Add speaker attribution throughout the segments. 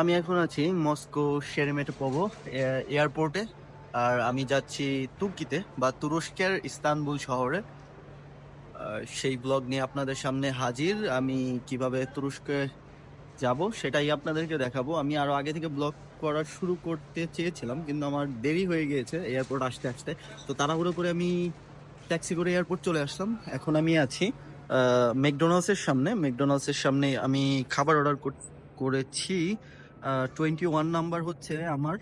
Speaker 1: আমি এখন আছি মস্কো শেরেমেটোপোভো এয়ারপোর্টে। আর আমি যাচ্ছি তুর্কিতে বা তুরস্কের ইস্তানবুল শহরে। সেই ব্লগ নিয়ে আপনাদের সামনে হাজির। আমি কীভাবে তুরস্কে যাব সেটাই আপনাদেরকে দেখাবো। আমি আরও আগে থেকে ব্লগ করা শুরু করতে চেয়েছিলাম, কিন্তু আমার দেরি হয়ে গিয়েছে এয়ারপোর্ট আসতে আসতে। তো তাড়াহুড়ো করে আমি ট্যাক্সি করে এয়ারপোর্ট চলে আসলাম। এখন আমি আছি ম্যাকডোনাল্ডসের সামনে। ম্যাকডোনাল্ডসের সামনে আমি খাবার অর্ডার করেছি। টোয়েন্টি ওয়ান নাম্বার হচ্ছে আমার।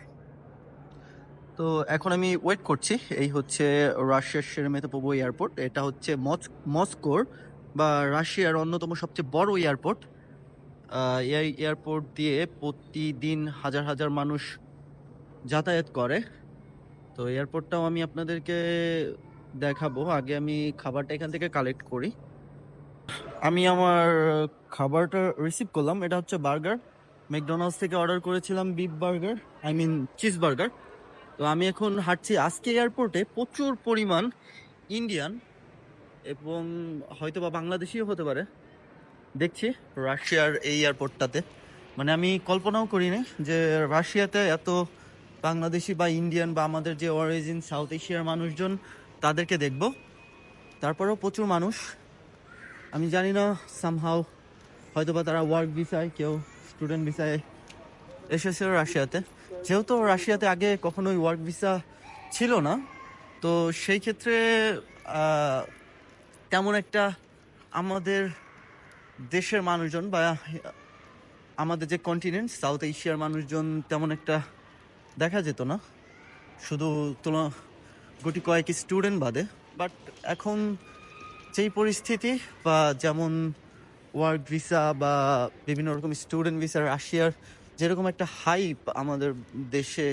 Speaker 1: তো এখন আমি ওয়েট করছি। এই হচ্ছে রাশিয়ার শেরেমেতোপোভো এয়ারপোর্ট। এটা হচ্ছে মস- মস্কোর বা রাশিয়ার অন্যতম সবচেয়ে বড় এয়ারপোর্ট। এই এয়ারপোর্ট দিয়ে প্রতিদিন হাজার হাজার মানুষ যাতায়াত করে। তো এয়ারপোর্টটাও আমি আপনাদেরকে দেখাবো। আগে আমি খাবারটা এখান থেকে কালেক্ট করি। আমি আমার খাবারটা রিসিভ করলাম। এটা হচ্ছে বার্গার। ম্যাকডোনাল্ডস থেকে অর্ডার করেছিলাম beef burger, I mean cheese burger. তো আমি এখন হাঁটছি আজকে এয়ারপোর্টে প্রচুর পরিমাণ ইন্ডিয়ান এবং হয়তো বা বাংলাদেশিও হতে পারে। দেখছি রাশিয়ার এই এয়ারপোর্টটাতে। মানে আমি কল্পনাও করিনি যে রাশিয়াতে এত বাংলাদেশি বা ইন্ডিয়ান বা আমাদের যে অরিজিন সাউথ এশিয়ার মানুষজন তাদেরকে দেখব। তারপরেও প্রচুর মানুষ আমি জানি না সামহাও হয়তো বা তারা ওয়ার্ক ভিসায় কেউ স্টুডেন্ট ভিসায় এসেছে রাশিয়াতে। যেহেতু রাশিয়াতে আগে কখনোই ওয়ার্ক ভিসা ছিল না, তো সেই ক্ষেত্রে তেমন একটা আমাদের দেশের মানুষজন বা আমাদের যে কন্টিনেন্ট সাউথ এশিয়ার মানুষজন তেমন একটা দেখা যেত না। শুধু তুলা গুটি কয়েক স্টুডেন্ট বাদে। বাট এখন যেই পরিস্থিতি বা যেমন ওয়ার্ক ভিসা বা বিভিন্ন রকম স্টুডেন্ট ভিসা রাশিয়ার যেরকম একটা হাইপ আমাদের দেশে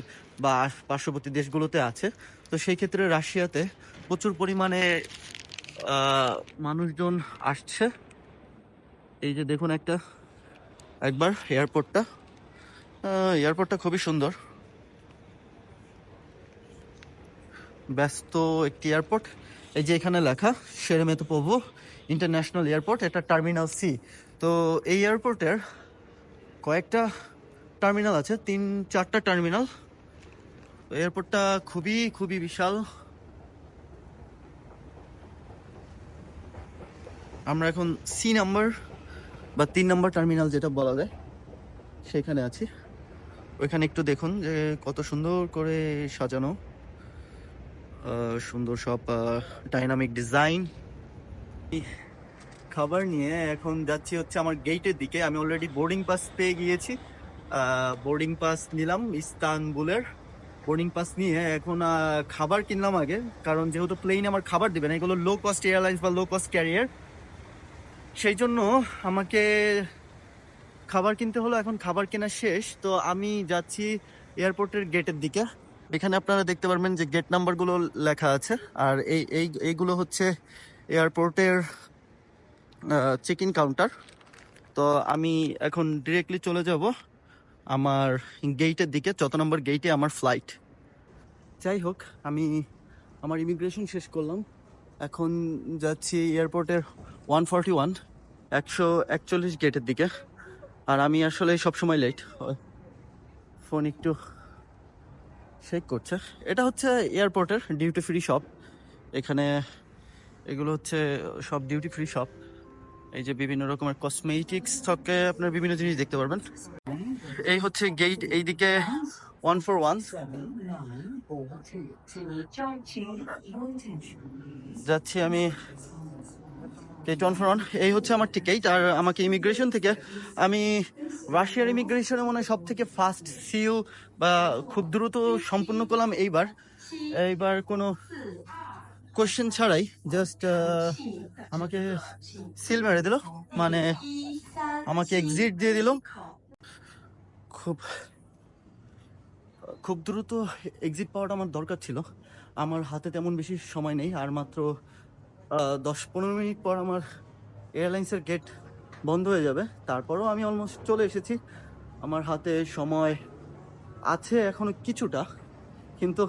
Speaker 1: বা পার্শ্ববর্তী দেশগুলোতে আছে, তো সেই ক্ষেত্রে রাশিয়াতে প্রচুর পরিমাণে মানুষজন আসছে। এই যে দেখুন একটা, একবার এয়ারপোর্টটা এয়ারপোর্টটা খুবই সুন্দর। ব্যস্ত একটি এয়ারপোর্ট এই যে এখানে লেখা শেরেমেতোপোভো ইন্টারন্যাশনাল এয়ারপোর্ট এটা টার্মিনাল সি তো এই এয়ারপোর্টের কয়েকটা টার্মিনাল আছে, তিন, চারটা টার্মিনাল এয়ারপোর্টটা খুবই খুবই বিশাল। আমরা এখন সি নাম্বার বা তিন নাম্বার টার্মিনাল যেটা বলা যায়, সেখানে আছি। ওইখানে একটু দেখুন যে কত সুন্দর করে সাজানো। সুন্দর সব ডাইনামিক ডিজাইন খাবার নিয়ে এখন যাচ্ছি হচ্ছে আমার গেটের দিকে। আমি অলরেডি বোর্ডিং পাস পেয়ে গিয়েছি। বোর্ডিং পাস নিলাম ইস্তানবুলের। বোর্ডিং পাস নিয়ে এখন খাবার কিনলাম আগে। কারণ যেহেতু প্লেন আমার খাবার দেবে না, এগুলো লো কস্ট এয়ারলাইন্স বা লো কস্ট ক্যারিয়ার সেই জন্য আমাকে খাবার কিনতে হলো। এখন খাবার কেনা শেষ। তো আমি যাচ্ছি এয়ারপোর্টের গেটের দিকে। এখানে আপনারা দেখতে পারবেন যে গেট নাম্বারগুলো লেখা আছে। আর এই এই, এইগুলো হচ্ছে এয়ারপোর্টের চেক ইন কাউন্টার তো আমি এখন ডিরেক্টলি চলে যাব আমার গেইটের দিকে যত নম্বর গেইটে আমার ফ্লাইট যাই হোক, আমি আমার ইমিগ্রেশন শেষ করলাম। এখন যাচ্ছি এয়ারপোর্টের ওয়ান ফর্টি ওয়ান একশো একচল্লিশ গেটের দিকে। আর আমি আসলে সবসময় লেট ফোন একটু শেক করছে। এটা হচ্ছে এয়ারপোর্টের ডিউটি ফ্রি শপ এখানে এগুলো হচ্ছে সব ডিউটি ফ্রি শপ এই যে বিভিন্ন রকমের কসমেটিক্স থেকে, আপনার বিভিন্ন জিনিস দেখতে পারবেন। এই হচ্ছে গেট এইদিকে ওয়ান ফোর ওয়ান যাচ্ছি আমি। গেট ওয়ান ফোর ওয়ান এই হচ্ছে আমার টিকেট আর আমাকে ইমিগ্রেশন থেকে, আমি রাশিয়ার ইমিগ্রেশনে মনে সব থেকে ফাস্ট সিউ, বা খুব দ্রুত সম্পূর্ণ করলাম এইবার। এইবার কোনো কোশ্চেন ছাড়াই জাস্ট আমাকে সিল মেরে দিল মানে আমাকে এক্সিট দিয়ে দিল। খুব খুব দ্রুত এক্সিট পাওয়াটা আমার দরকার ছিল। আমার হাতে তেমন বেশি সময় নেই, আর মাত্র দশ পনেরো মিনিট পর আমার এয়ারলাইন্সের গেট বন্ধ হয়ে যাবে। তারপরেও আমি অলমোস্ট চলে এসেছি। আমার হাতে সময় আছে এখনও কিছুটা, কিন্তু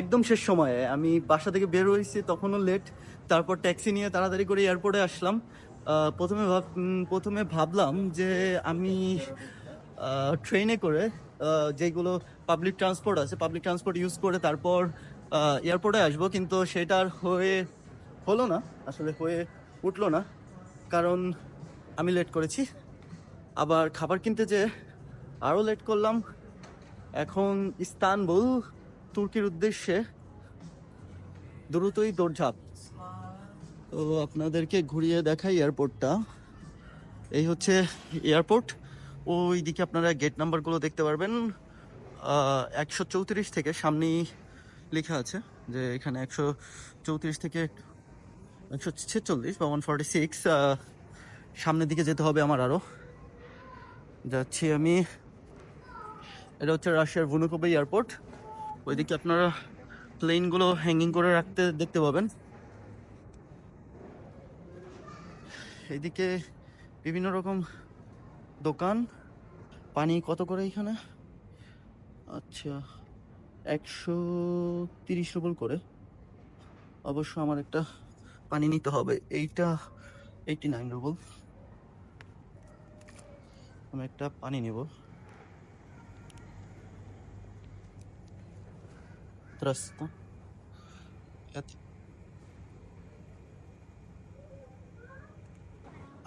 Speaker 1: একদম শেষ সময়ে। আমি বাসা থেকে বের হয়েছি তখনও লেট তারপর ট্যাক্সি নিয়ে তাড়াতাড়ি করে এয়ারপোর্টে আসলাম। প্রথমে ভাব প্রথমে ভাবলাম যে আমি ট্রেনে করে যেগুলো পাবলিক ট্রান্সপোর্ট আছে পাবলিক ট্রান্সপোর্ট ইউজ করে তারপর এয়ারপোর্টে আসব। কিন্তু সেটা আর হয়ে হলো না, আসলে হয়ে উঠল না, কারণ আমি লেট করেছি। আবার খাবার কিনতে যে আরও লেট করলাম, এখন ইস্তানবুল, তুর্কির উদ্দেশ্যে দ্রুতই দৌড়ঝাঁপ। তো আপনাদেরকে ঘুরিয়ে দেখাই এয়ারপোর্টটা এই হচ্ছে এয়ারপোর্ট ওই দিকে আপনারা গেট নাম্বারগুলো দেখতে পারবেন। একশো চৌত্রিশ থেকে সামনেই লেখা আছে যে এখানে একশো চৌত্রিশ থেকে একশো ছেচল্লিশ বা ওয়ান ফর্টি সিক্স সামনের দিকে যেতে হবে আমার আরও যাচ্ছি আমি। এটা হচ্ছে রাশিয়ার ভুনুকোবে এয়ারপোর্ট। ওইদিকে আপনারা প্লেনগুলো হ্যাঙ্গিং করে রাখতে দেখতে পাবেন। এদিকে বিভিন্ন রকম দোকান। পানি কত করে এখানে? আচ্ছা একশো তিরিশ রুবল করে। অবশ্য আমার একটা পানি নিতে হবে। এইটা এইটি নাইন রুবল আমি একটা পানি নেব।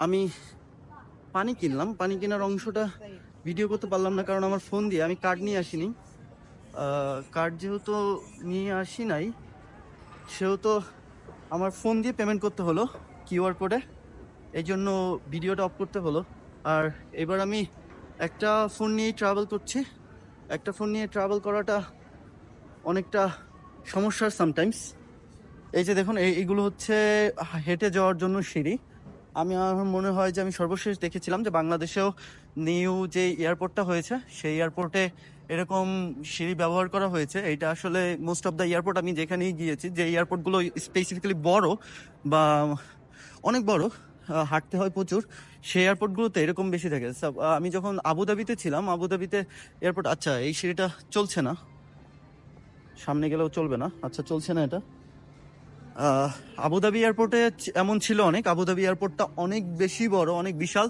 Speaker 1: আমি পানি কিনলাম। পানি কেনার অংশটা ভিডিও করতে পারলাম না, কারণ আমার ফোন দিয়ে। আমি কার্ড নিয়ে আসিনি। কার্ড যেহেতু নিয়ে আসি নাই, সেহেতু আমার ফোন দিয়ে পেমেন্ট করতে হলো কিউআর কোডে এই জন্য ভিডিওটা অফ করতে হলো। আর এবার আমি একটা ফোন নিয়েই ট্রাভেল করছি। একটা ফোন নিয়ে ট্রাভেল করাটা অনেকটা সমস্যার সামটাইমস এই যে দেখুন, এই এইগুলো হচ্ছে হেঁটে যাওয়ার জন্য সিঁড়ি। আমি আমার মনে হয় যে আমি সর্বশেষ দেখেছিলাম যে বাংলাদেশেও নিউ যে এয়ারপোর্টটা হয়েছে, সেই এয়ারপোর্টে এরকম সিঁড়ি ব্যবহার করা হয়েছে। এটা আসলে মোস্ট অফ দ্য এয়ারপোর্ট আমি যেখানেই গিয়েছি, যে এয়ারপোর্টগুলো স্পেসিফিক্যালি বড় বা অনেক বড় হাঁটতে হয় প্রচুর, সেই এয়ারপোর্টগুলোতে এরকম বেশি থাকে। আমি যখন আবুধাবিতে ছিলাম, আবুধাবিতে এয়ারপোর্ট আচ্ছা এই সিঁড়িটা চলছে না। সামনে গেলেও চলবে না। আচ্ছা চলছে না এটা। আবুধাবি এয়ারপোর্টে এমন ছিল অনেক। আবুধাবি এয়ারপোর্টটা অনেক বেশি বড়, অনেক বিশাল।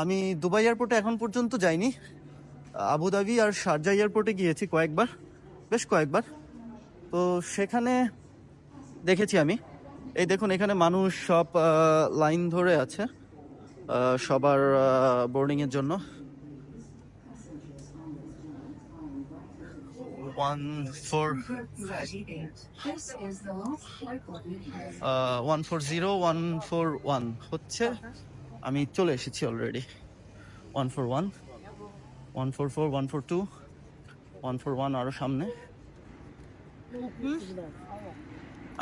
Speaker 1: আমি দুবাই এয়ারপোর্টে এখন পর্যন্ত যাইনি। আবুধাবি আর শারজা এয়ারপোর্টে গিয়েছি কয়েকবার, বেশ কয়েকবার। তো সেখানে দেখেছি আমি। এই দেখুন, এখানে মানুষ সব লাইন ধরে আছে সবার বোর্ডিংয়ের জন্য।
Speaker 2: We have.
Speaker 1: One four zero one four one হচ্ছে আমি চলে এসেছি already one four one one four four one four two one four one আরও সামনে।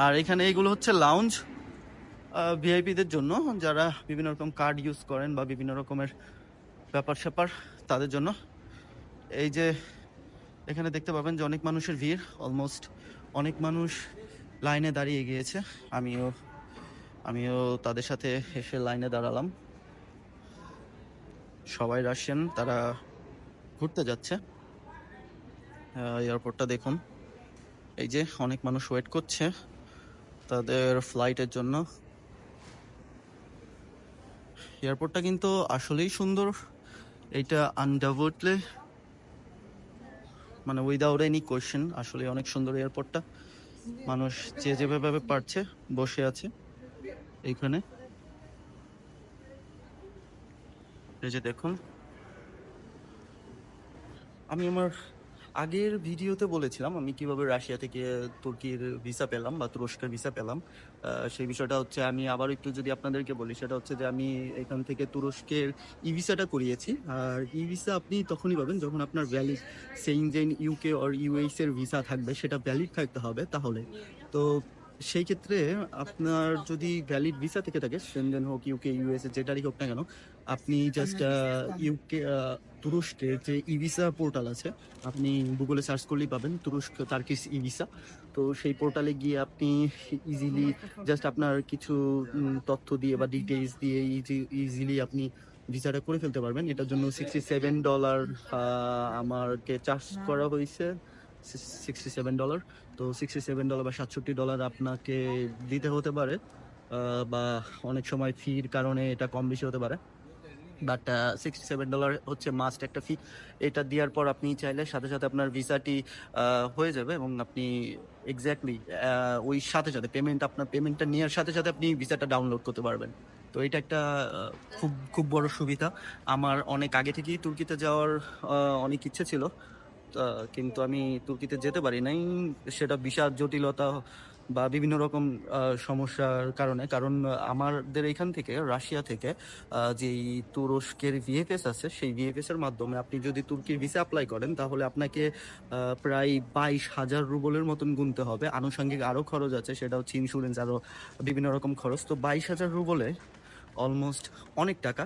Speaker 1: আর এখানে এইগুলো হচ্ছে লাউঞ্জ ভিআইপিদের জন্য। যারা বিভিন্ন রকম কার্ড ইউজ করেন বা বিভিন্ন রকমের ব্যাপার স্যাপার তাদের জন্য। এই যে এখানে দেখতে পাবেন যে অনেক মানুষের ভিড় অলমোস্ট অনেক মানুষ লাইনে দাঁড়িয়ে গিয়েছে। আমিও আমিও তাদের সাথে এসে লাইনে দাঁড়ালাম। সবাই রাশিয়ান, তারা ঘুরতে যাচ্ছে। এয়ারপোর্টটা দেখুন। এই যে অনেক মানুষ ওয়েট করছে তাদের ফ্লাইটের জন্য। এয়ারপোর্টটা কিন্তু আসলেই সুন্দর। এইটা আনডাউটলি মানে উইদাউট এনি কোয়েশ্চেন আসলে অনেক সুন্দর এয়ারপোর্টটা মানুষ যে যেভাবে পারছে বসে আছে এইখানে। এই যে দেখুন। আমি আমার আগের ভিডিওতে বলেছিলাম, আমি কীভাবে রাশিয়া থেকে তুর্কির ভিসা পেলাম বা তুরস্কের ভিসা পেলাম সেই বিষয়টা হচ্ছে আমি আবার একটু যদি আপনাদেরকে বলি, সেটা হচ্ছে যে আমি এখান থেকে তুরস্কের ই ভিসাটা করিয়েছি। আর ই ভিসা আপনি তখনই পাবেন যখন আপনার valid Schengen UK or US এর ভিসা থাকবে, সেটা ভ্যালিড থাকতে হবে তাহলে। তো সেই ক্ষেত্রে আপনার যদি ভ্যালিড ভিসা থেকে থাকে সেনজেন হোক ইউকে ইউএস যেটারই হোক না কেন আপনি জাস্ট ইউকে তুরস্কের যে ই ভিসা পোর্টাল আছে আপনি গুগলে সার্চ করলেই পাবেন তুরস্ক তার্কিস ই ভিসা তো সেই পোর্টালে গিয়ে আপনি ইজিলি জাস্ট আপনার কিছু তথ্য দিয়ে বা ডিটেলস দিয়ে ইজিলি আপনি ভিসাটা করে ফেলতে পারবেন। এটার জন্য সিক্সটি সেভেন ডলার আমারকে চার্জ করা হয়েছে সিক্সটি সেভেন ডলার তো সিক্সটি সেভেন ডলার বা সাতষট্টি ডলার আপনাকে দিতে হতে পারে বা অনেক সময় ফির কারণে এটা কম বেশি হতে পারে। বাট সিক্সটি সেভেন ডলার হচ্ছে মাস্ট একটা ফি এটা দেওয়ার পর আপনি চাইলে সাথে সাথে আপনার ভিসাটি হয়ে যাবে এবং আপনি এক্স্যাক্টলি ওই সাথে সাথে পেমেন্ট আপনার পেমেন্টটা নেওয়ার সাথে সাথে আপনি ভিসাটা ডাউনলোড করতে পারবেন। তো এটা একটা খুব খুব বড় সুবিধা। আমার অনেক আগে থেকেই তুর্কিতে যাওয়ার অনেক ইচ্ছে ছিল। কিন্তু আমি তুর্কিতে যেতে পারি নাই। সেটা বিশাল জটিলতা বা বিভিন্ন রকম সমস্যার কারণে, কারণ আমাদের এখান থেকে, রাশিয়া থেকে যেই তুরস্কের ভিএফএস আছে, সেই ভিএফএস এর মাধ্যমে আপনি যদি তুর্কির ভিসা অ্যাপ্লাই করেন, তাহলে আপনাকে প্রায় বাইশ হাজার রুবলের মতন গুনতে হবে। আনুষঙ্গিক আরও খরচ আছে, সেটা হচ্ছে ইন্স্যুরেন্স আরও বিভিন্ন রকম খরচ। তো বাইশ হাজার রুবলে অলমোস্ট অনেক টাকা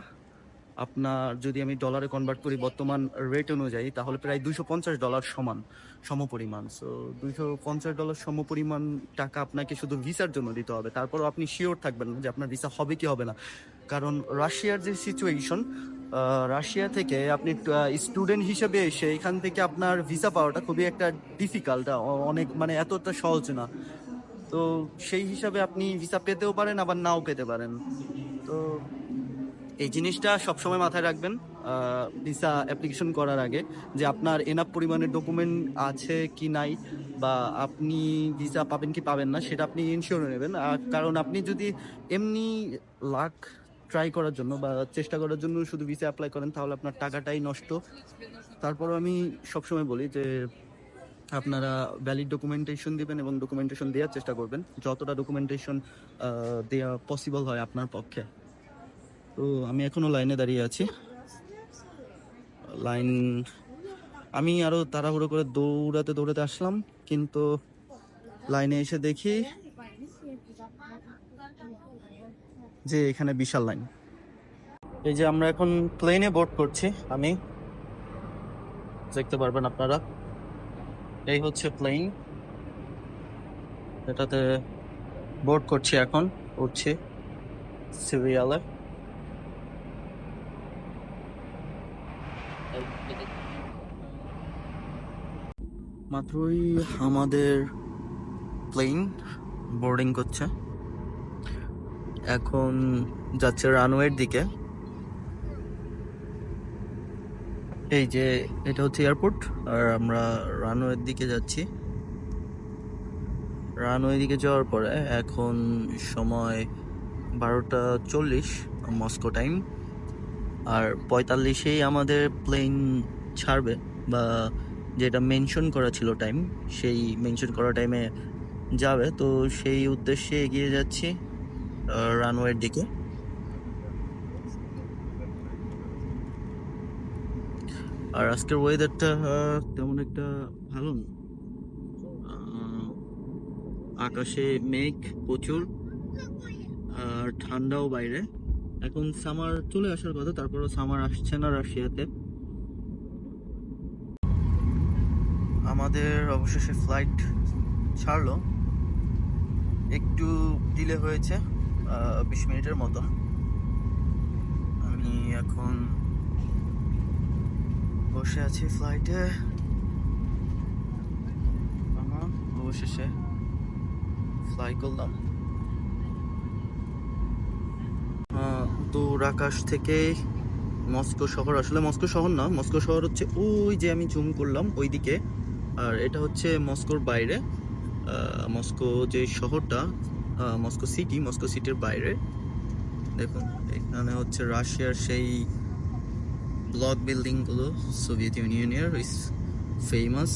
Speaker 1: আপনার যদি আমি ডলারে কনভার্ট করি বর্তমান রেট অনুযায়ী, তাহলে প্রায় দুইশো পঞ্চাশ ডলার সমান, সমপরিমাণ। সো দুইশো পঞ্চাশ ডলার সমপরিমাণ টাকা আপনাকে শুধু ভিসার জন্য দিতে হবে। তারপরও আপনি শিওর থাকবেন না যে আপনার ভিসা হবে কি হবে না। কারণ রাশিয়ার যে সিচুয়েশন রাশিয়া থেকে আপনি স্টুডেন্ট হিসেবে এসে এখান থেকে আপনার ভিসা পাওয়াটা খুবই একটা ডিফিকাল্ট অনেক মানে এতটা সহজ না। তো সেই হিসাবে আপনি ভিসা পেতেও পারেন, আবার নাও পেতে পারেন। তো এই জিনিসটা সবসময় মাথায় রাখবেন ভিসা অ্যাপ্লিকেশন করার আগে, যে আপনার এনাফ পরিমাণের ডকুমেন্ট আছে কি নাই, বা আপনি ভিসা পাবেন কি পাবেন না, সেটা আপনি ইনশিওর নেবেন। কারণ আপনি যদি এমনি লাখ ট্রাই করার জন্য বা চেষ্টা করার জন্য শুধু ভিসা অ্যাপ্লাই করেন, তাহলে আপনার টাকাটাই নষ্ট। তারপর আমি সবসময় বলি যে আপনারা ভ্যালিড ডকুমেন্টেশন দিবেন এবং ডকুমেন্টেশন দেওয়ার চেষ্টা করবেন, যতটা ডকুমেন্টেশন দেওয়া পসিবল হয় আপনার পক্ষে। তো আমি এখনও লাইনে দাঁড়িয়ে আছি। লাইন, আমি আরও তাড়াহুড়ো করে দৌড়াতে দৌড়াতে আসলাম, কিন্তু লাইনে এসে দেখি যে এখানে বিশাল লাইন। এই যে আমরা এখন প্লেনে বোর্ড করছি, আমি। দেখতে পারবেন আপনারা। এই হচ্ছে প্লেন এটাতে বোর্ড করছি এখন, উঠছি সিরিয়ালে মাত্রই আমাদের প্লেন বোর্ডিং করছে। এখন যাচ্ছে রানওয়ের দিকে। এই যে এটা হচ্ছে এয়ারপোর্ট আর আমরা রানওয়ের দিকে যাচ্ছি। রানওয়ে দিকে যাওয়ার পরে এখন সময় বারোটা চল্লিশ মস্কো টাইম আর পঁয়তাল্লিশেই আমাদের প্লেন ছাড়বে বা যেটা মেনশন করা ছিল টাইম সেই মেনশন করা টাইমে যাবে। তো সেই উদ্দেশ্যে এগিয়ে যাচ্ছি রানওয়ের দিকে। আর আজকের ওয়েদারটা তেমন একটা ভালো না। আকাশে মেঘ প্রচুর, আর ঠান্ডাও বাইরে। এখন সামার চলে আসার কথা, তারপরও সামার আসছে না রাশিয়াতে। আমাদের অবশেষে ফ্লাইট ছাড়লো। একটু ডিলে হয়েছে বিশ মিনিটের মতো। আমি এখন বসে আছি ফ্লাইটে অবশেষে ফ্লাই করলাম। দূর আকাশ থেকে মস্কো শহর, আসলে মস্কো শহর না, মস্কো শহর হচ্ছে ওই যে আমি জুম করলাম, ওইদিকে। আর এটা হচ্ছে মস্কোর বাইরে মস্কো যে শহরটা মস্কো সিটি, মস্কো সিটির বাইরে। দেখুন, এখানে হচ্ছে রাশিয়ার সেই ব্লক বিল্ডিংগুলো সোভিয়েত ইউনিয়নের ইস ফেমাস।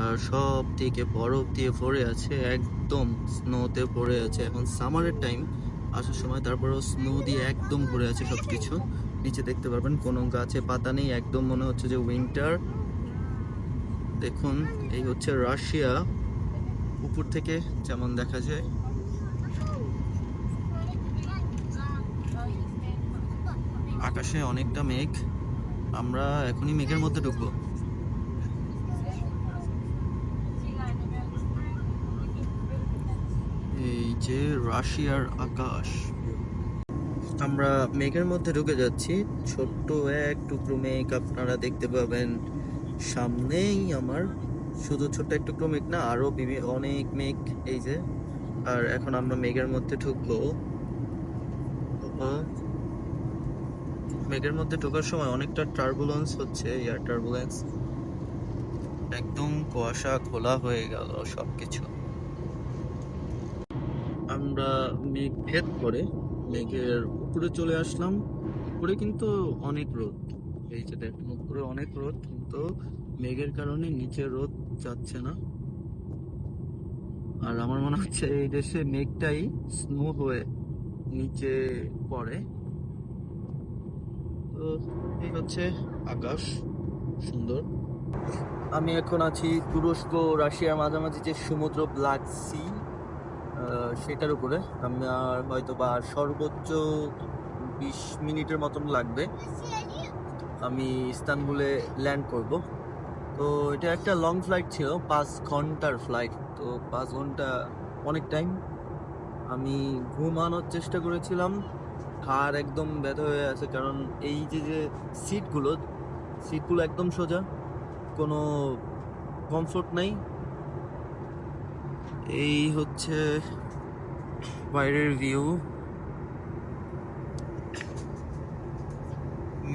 Speaker 1: আর সব থেকে বরফ দিয়ে ভরে আছে, একদম স্নোতে ভরে আছে। এখন সামারের টাইম আসার সময় তারপরেও স্নো দিয়ে একদম ভরে আছে সব কিছু নিচে দেখতে পারবেন কোনো গাছে পাতা নেই, একদম মনে হচ্ছে যে উইন্টার দেখুন, এই হচ্ছে রাশিয়া। উপর থেকে যেমন দেখা যায়। আকাশে অনেকটা মেঘ। আমরা এখনই মেঘের মধ্যে ঢুকবো। এই যে রাশিয়ার আকাশ। আমরা মেঘের মধ্যে ঢুকে যাচ্ছি। ছোট্ট এক টুকরো মেঘ আপনারা দেখতে পাবেন। সামনেই আমার, শুধু ছোট্ট একটু টুকরো মেঘ না আরও অনেক মেঘ, এই যে। আর এখন আমরা মেঘের মধ্যে ঢুকবো। মেঘের মধ্যে ঢোকার সময় অনেকটা টার্বুলেন্স হচ্ছে এয়ার টার্বুলেন্স একদম কুয়াশা খোলা হয়ে গেল সবকিছু। আমরা মেঘ ভেদ করে মেঘের উপরে চলে আসলাম। উপরে কিন্তু অনেক রোদ। এই যে দেখুন উপরে অনেক রোদ, কিন্তু মেঘের কারণে নিচে রোদ যাচ্ছে না। আর আমার মনে হচ্ছে এই দেশে মেঘটাই স্নো হয়ে নিচে পড়ে। তো এই হচ্ছে আকাশ, সুন্দর। আমি এখন আছি তুরস্ক, রাশিয়ার মাঝামাঝি যে সমুদ্র ব্ল্যাক সি সেটার উপরে। আমার হয়তো বা সর্বোচ্চ বিশ মিনিটের মতন লাগবে। আমি ইস্তানবুলে ল্যান্ড করব। তো এটা একটা লং ফ্লাইট ছিল, পাঁচ ঘণ্টার ফ্লাইট তো পাঁচ ঘণ্টা অনেক টাইম আমি ঘুমানোর চেষ্টা করেছিলাম। হাড় একদম ব্যথা হয়ে আছে, কারণ এই যে যে সিটগুলো সিটগুলো একদম সোজা। কোনো কমফোর্ট নাই। এই হচ্ছে বাইরের ভিউ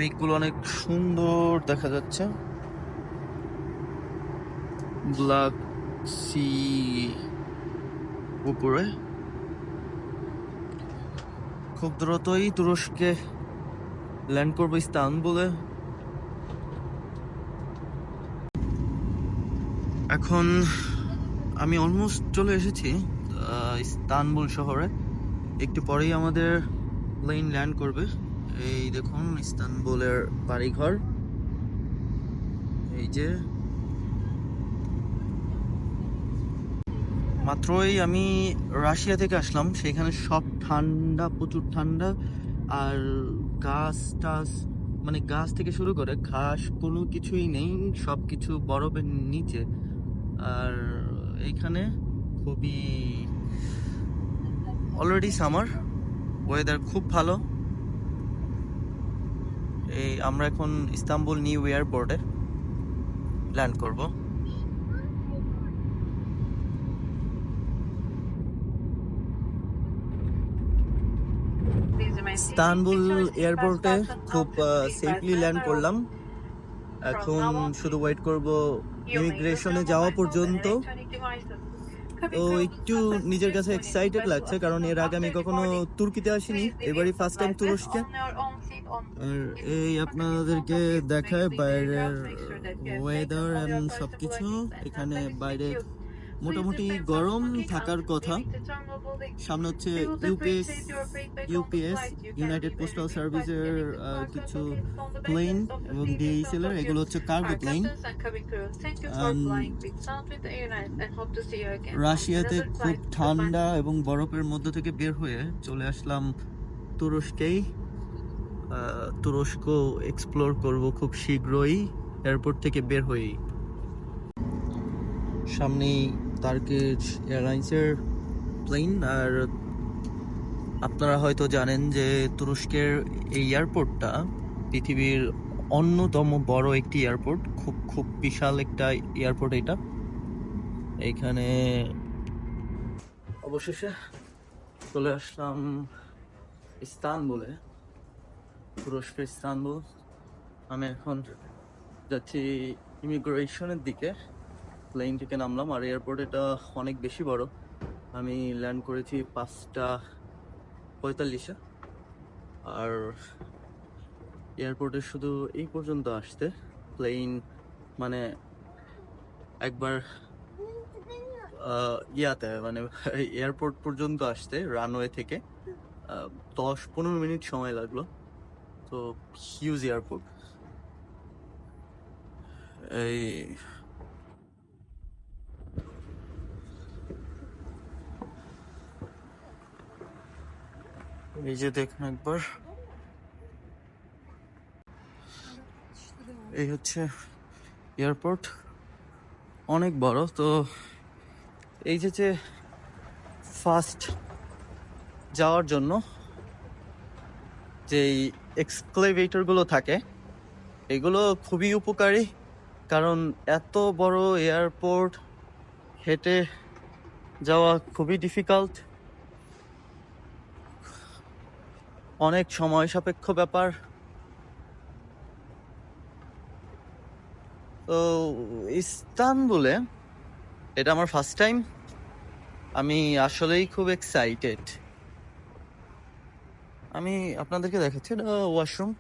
Speaker 1: মেঘগুলো অনেক সুন্দর দেখা যাচ্ছে। ব্ল্যাক সি উপরে। খুব দ্রুতই তুরস্কে ল্যান্ড করব ইস্তানবুলে। এখন আমি অলমোস্ট চলে এসেছি ইস্তানবুল শহরে। একটু পরেই আমাদের প্লেন ল্যান্ড করবে। এই দেখুন, ইস্তানবুলের বাড়িঘর। এই যে। মাত্রই আমি রাশিয়া থেকে আসলাম, সেখানে সব ঠান্ডা, প্রচুর ঠান্ডা, আর গাছ টাছ মানে গাছ থেকে শুরু করে ঘাস, কোনো কিছুই নেই সব কিছু বরফের নিচে। আর এইখানে খুবই অলরেডি সামার ওয়েদার খুব ভালো। এই আমরা এখন ইস্তাম্বুল নিউ এয়ারপোর্টে ল্যান্ড করব। ইস্তানবুল এয়ারপোর্টে খুব সেফলি ল্যান্ড করলাম। এখন শুধু ওয়েট করব ইমিগ্রেশনে যাওয়া পর্যন্ত। তো একটু নিজের কাছে এক্সাইটেড লাগছে, কারণ এর আগে আমি কখনো তুর্কিতে আসিনি, এবারই ফার্স্ট টাইম তুরস্কে। আর এই আপনাদেরকে দেখায় বাইরের ওয়েদার এন্ড সবকিছু। এখানে বাইরে মোটামুটি গরম থাকার কথা। সামনে হচ্ছে ইউপিএস ইউপিএস ইউনাইটেড পোস্টাল সার্ভিসের কিছু প্লেন এবং ডিএইচএল এর এগুলো হচ্ছে কার্গো প্লেন রাশিয়াতে খুব ঠান্ডা এবং বরফের মধ্য থেকে বের হয়ে চলে আসলাম তুরস্কেই। তুরস্ক এক্সপ্লোর করব খুব শীঘ্রই এয়ারপোর্ট থেকে বের হয়েই। সামনেই টার্কিশ এয়ারলাইন্সের প্লেন আর আপনারা হয়তো জানেন যে তুরস্কের এই এয়ারপোর্টটা পৃথিবীর অন্যতম বড় একটি এয়ারপোর্ট খুব খুব বিশাল একটা এয়ারপোর্ট এটা। এইখানে অবশেষে চলে আসলাম ইস্তানবুলে। তুরস্কের ইস্তানবুল আমি এখন যাচ্ছি ইমিগ্রেশনের দিকে। প্লেন থেকে নামলাম, আর এয়ারপোর্ট এটা অনেক বেশি বড়। আমি ল্যান্ড করেছি পাঁচটা পঁয়তাল্লিশে। আর এয়ারপোর্টে শুধু এই পর্যন্ত আসতে। প্লেন মানে একবার ইয়াতে মানে এয়ারপোর্ট পর্যন্ত আসতে রানওয়ে থেকে দশ পনেরো মিনিট সময় লাগল। তো হিউজ এয়ারপোর্ট এই এই যে দেখুন একবার। এই হচ্ছে এয়ারপোর্ট অনেক বড়, তো এই যে যে ফাস্ট যাওয়ার জন্য যেই এক্সক্লেভেটরগুলো থাকে, এগুলো খুবই উপকারী কারণ এত বড় এয়ারপোর্ট হেঁটে যাওয়া খুবই ডিফিকাল্ট অনেক সময় সাপেক্ষ ব্যাপার। তো ইস্তানবুলে, এটা আমার ফার্স্ট টাইম আমি আসলেই খুব এক্সাইটেড আমি আপনাদেরকে দেখাচ্ছি এটা ওয়াশরুম